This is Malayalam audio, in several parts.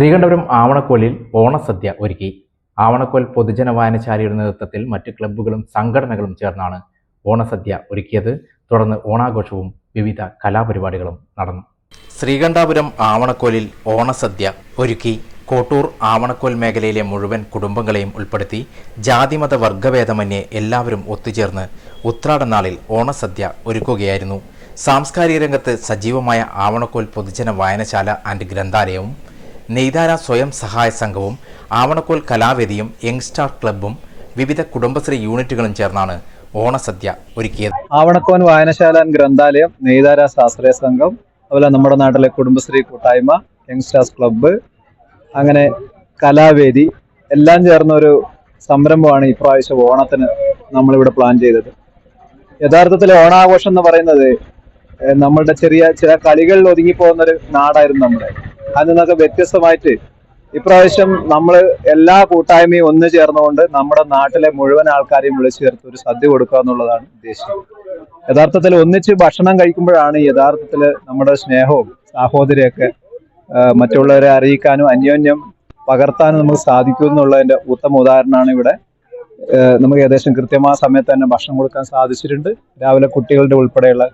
ശ്രീകണ്ഠപുരം ആവണക്കോലിൽ ഓണസദ്യ ഒരുക്കി. ആവണക്കോൽ പൊതുജന വായനശാലയുടെ നേതൃത്വത്തിൽ മറ്റ് ക്ലബ്ബുകളും സംഘടനകളും ചേർന്നാണ് ഓണസദ്യ ഒരുക്കിയത്. തുടർന്ന് ഓണാഘോഷവും വിവിധ കലാപരിപാടികളും നടന്നു. ശ്രീകണ്ഠാപുരം ആവണക്കോലിൽ ഓണസദ്യ ഒരുക്കി കോട്ടൂർ ആവണക്കോൽ മേഖലയിലെ മുഴുവൻ കുടുംബങ്ങളെയും ഉൾപ്പെടുത്തി ജാതിമത വർഗഭേദമന്യേ എല്ലാവരും ഒത്തുചേർന്ന് ഉത്രാടനാളിൽ ഓണസദ്യ ഒരുക്കുകയായിരുന്നു. സാംസ്കാരിക രംഗത്ത് സജീവമായ ആവണക്കോൽ പൊതുജന വായനശാല ആൻഡ് ഗ്രന്ഥാലയവും നെയ്താര സ്വയം സഹായ സംഘവും ആവണക്കോൽ കലാവേദിയും യങ്സ്റ്റാർ ക്ലബ്ബും വിവിധ കുടുംബശ്രീ യൂണിറ്റുകളും ചേർന്നാണ് ഓണസദ്യ ഒരുക്കിയത്. ആവണക്കോൻ വായനശാല ഗ്രന്ഥാലയം നെയ്താര ശാസ്ത്രീയ സംഘം അതുപോലെ നമ്മുടെ നാട്ടിലെ കുടുംബശ്രീ കൂട്ടായ്മ യങ്സ്റ്റാർസ് ക്ലബ്ബ് അങ്ങനെ കലാവേദി എല്ലാം ചേർന്ന ഒരു സംരംഭമാണ് ഇപ്രാവശ്യം ഓണത്തിന് നമ്മളിവിടെ പ്ലാൻ ചെയ്തത്. യഥാർത്ഥത്തിൽ ഓണാഘോഷം എന്ന് പറയുന്നത് നമ്മളുടെ ചെറിയ ചില കളികളിൽ ഒതുങ്ങിപ്പോകുന്ന ഒരു നാടായിരുന്നു നമ്മുടെ. അതിൽ നിന്നൊക്കെ വ്യത്യസ്തമായിട്ട് ഇപ്രാവശ്യം നമ്മൾ എല്ലാ കൂട്ടായ്മയും ഒന്നു ചേർന്നുകൊണ്ട് നമ്മുടെ നാട്ടിലെ മുഴുവൻ ആൾക്കാരെയും വിളിച്ചു ചേർത്ത് ഒരു സദ്യ കൊടുക്കുക എന്നുള്ളതാണ് ഉദ്ദേശിച്ചത് യഥാർത്ഥത്തിൽ ഒന്നിച്ച് ഭക്ഷണം കഴിക്കുമ്പോഴാണ് യഥാർത്ഥത്തിൽ നമ്മുടെ സ്നേഹവും സാഹോദര്യമൊക്കെ മറ്റുള്ളവരെ അറിയിക്കാനും അന്യോന്യം പകർത്താനും നമുക്ക് സാധിക്കും എന്നുള്ളതിന്റെ ഉത്തമ ഉദാഹരണമാണ് ഇവിടെ. നമുക്ക് ഏകദേശം കൃത്യമായ സമയത്ത് തന്നെ ഭക്ഷണം കൊടുക്കാൻ സാധിച്ചിട്ടുണ്ട്. രാവിലെ കുട്ടികളുടെ ഉൾപ്പെടെയുള്ള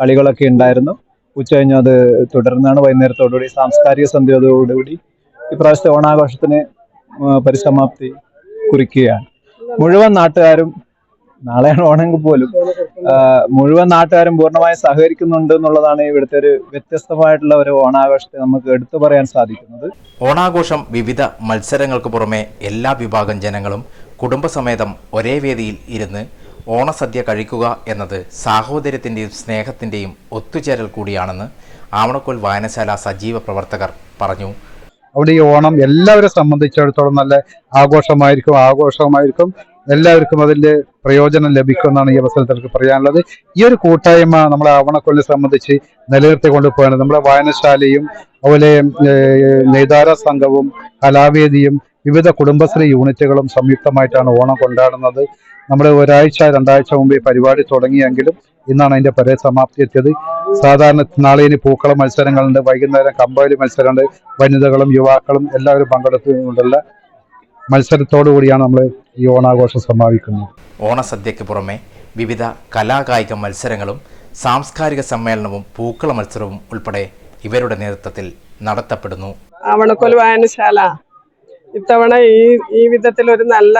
കളികളൊക്കെ ഉണ്ടായിരുന്നു. ഉച്ച കഴിഞ്ഞ് അത് തുടർന്നാണ് വൈകുന്നേരത്തോടുകൂടി സാംസ്കാരിക സന്ധ്യയോടുകൂടി ഇപ്രാവശ്യത്തെ ഓണാഘോഷത്തിന് പരിസമാപ്തി കുറിക്കുകയാണ്. മുഴുവൻ നാട്ടുകാരും നാളെയാണ് ഓണമെങ്കിൽ പോലും. മുഴുവൻ നാട്ടുകാരും പൂർണമായും സഹകരിക്കുന്നുണ്ട് എന്നുള്ളതാണ് ഇവിടുത്തെ ഒരു വ്യത്യസ്തമായിട്ടുള്ള ഒരു ഓണാഘോഷത്തെ നമുക്ക് എടുത്തു പറയാൻ സാധിക്കുന്നത്. ഓണാഘോഷം വിവിധ മത്സരങ്ങൾക്ക് പുറമെ എല്ലാ വിഭാഗം ജനങ്ങളും കുടുംബസമേതം ഒരേ വേദിയിൽ ഇരുന്ന് ഓണസദ്യ കഴിക്കുക എന്നത് സാഹോദര്യത്തിന്റെയും സ്നേഹത്തിന്റെയും ഒത്തുചേരൽ കൂടിയാണെന്ന് ആവണക്കോൽ വായനശാല സജീവ പ്രവർത്തകർ പറഞ്ഞു. അവിടെ ഈ ഓണം എല്ലാവരെ സംബന്ധിച്ചിടത്തോളം നല്ല ആഘോഷമായിരിക്കും ആഘോഷമായിരിക്കും. എല്ലാവർക്കും അതിന്റെ പ്രയോജനം ലഭിക്കുമെന്നാണ് ഈ അവസരത്തിൽ പറയാനുള്ളത്. ഈ ഒരു കൂട്ടായ്മ നമ്മളെ ആവണക്കൊല്ലിനെ സംബന്ധിച്ച് നിലനിർത്തി കൊണ്ടുപോകാണ് നമ്മുടെ വായനശാലയും അതുപോലെ നെയ്താര സംഘവും കലാവേദിയും വിവിധ കുടുംബശ്രീ യൂണിറ്റുകളും സംയുക്തമായിട്ടാണ് ഓണം കൊണ്ടാടുന്നത്. നമ്മൾ ഒരാഴ്ച രണ്ടാഴ്ച മുമ്പ് ഈ പരിപാടി തുടങ്ങിയെങ്കിലും ഇന്നാണ് അതിന്റെ പരിസമാപ്തി എത്തിയത്. സാധാരണ നാളെ ഇനി പൂക്കള മത്സരങ്ങളുണ്ട് വൈകുന്നേരം കമ്പവലി മത്സരമുണ്ട് വനിതകളും യുവാക്കളും എല്ലാവരും പങ്കെടുത്തുകൊണ്ടുള്ള മത്സരത്തോടുകൂടിയാണ് നമ്മൾ ഈ ഓണാഘോഷം സമാപിക്കുന്നത്. ഓണസദ്യക്ക് പുറമെ വിവിധ കലാകായിക മത്സരങ്ങളും സാംസ്കാരിക സമ്മേളനവും പൂക്കള മത്സരവും ഉൾപ്പെടെ ഇവരുടെ നേതൃത്വത്തിൽ നടത്തപ്പെടുന്നു. വായനശാല ഇത്തവണ ഈ ഈ വിധത്തിൽ ഒരു നല്ല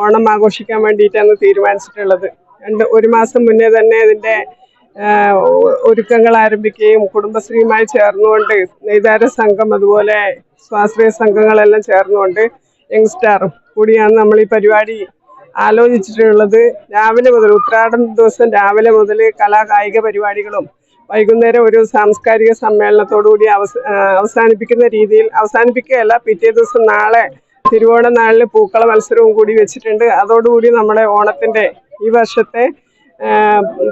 ഓണം ആഘോഷിക്കാൻ വേണ്ടിയിട്ടാണ് തീരുമാനിച്ചിട്ടുള്ളത്. രണ്ട് ഒരു മാസം മുന്നേ തന്നെ ഇതിന്റെ ഒരുക്കങ്ങൾ ആരംഭിക്കുകയും കുടുംബശ്രീയുമായി ചേർന്നുകൊണ്ട് നെയ്താര സംഘം അതുപോലെ സ്വാശ്രയ സംഘങ്ങളെല്ലാം ചേർന്നുകൊണ്ട് യങ്സ്റ്റാറും കൂടിയാണ് നമ്മൾ ഈ പരിപാടി ആലോചിച്ചിട്ടുള്ളത്. രാവിലെ മുതൽ ഉത്രാടം ദിവസം രാവിലെ മുതൽ കലാകായിക പരിപാടികളും വൈകുന്നേരം ഒരു സാംസ്കാരിക സമ്മേളനത്തോടുകൂടി അവസ അവസാനിപ്പിക്കുന്ന രീതിയിൽ അവസാനിപ്പിക്കുകയല്ല. പിറ്റേ ദിവസം നാളെ തിരുവോണ നാളിൽ പൂക്കള മത്സരവും കൂടി വെച്ചിട്ടുണ്ട്. അതോടുകൂടി നമ്മുടെ ഓണത്തിന്റെ ഈ വർഷത്തെ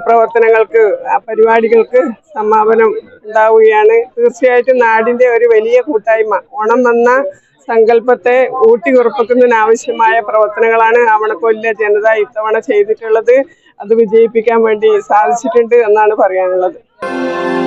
പ്രവർത്തനങ്ങൾക്ക് പരിപാടികൾക്ക് സമാപനം ഉണ്ടാവുകയാണ്. തീർച്ചയായിട്ടും നാടിന്റെ ഒരു വലിയ കൂട്ടായ്മ. ഓണം വന്ന സങ്കല്പത്തെ ഊട്ടിയുറപ്പിക്കുന്നതിനാവശ്യമായ പ്രവർത്തനങ്ങളാണ് ആവണക്കോലിലെ ജനത ഇത്തവണ ചെയ്തിട്ടുള്ളത്. അത് വിജയിപ്പിക്കാൻ വേണ്ടി സാധിച്ചിട്ടുണ്ട് എന്നാണ് പറയാനുള്ളത്. Thank you.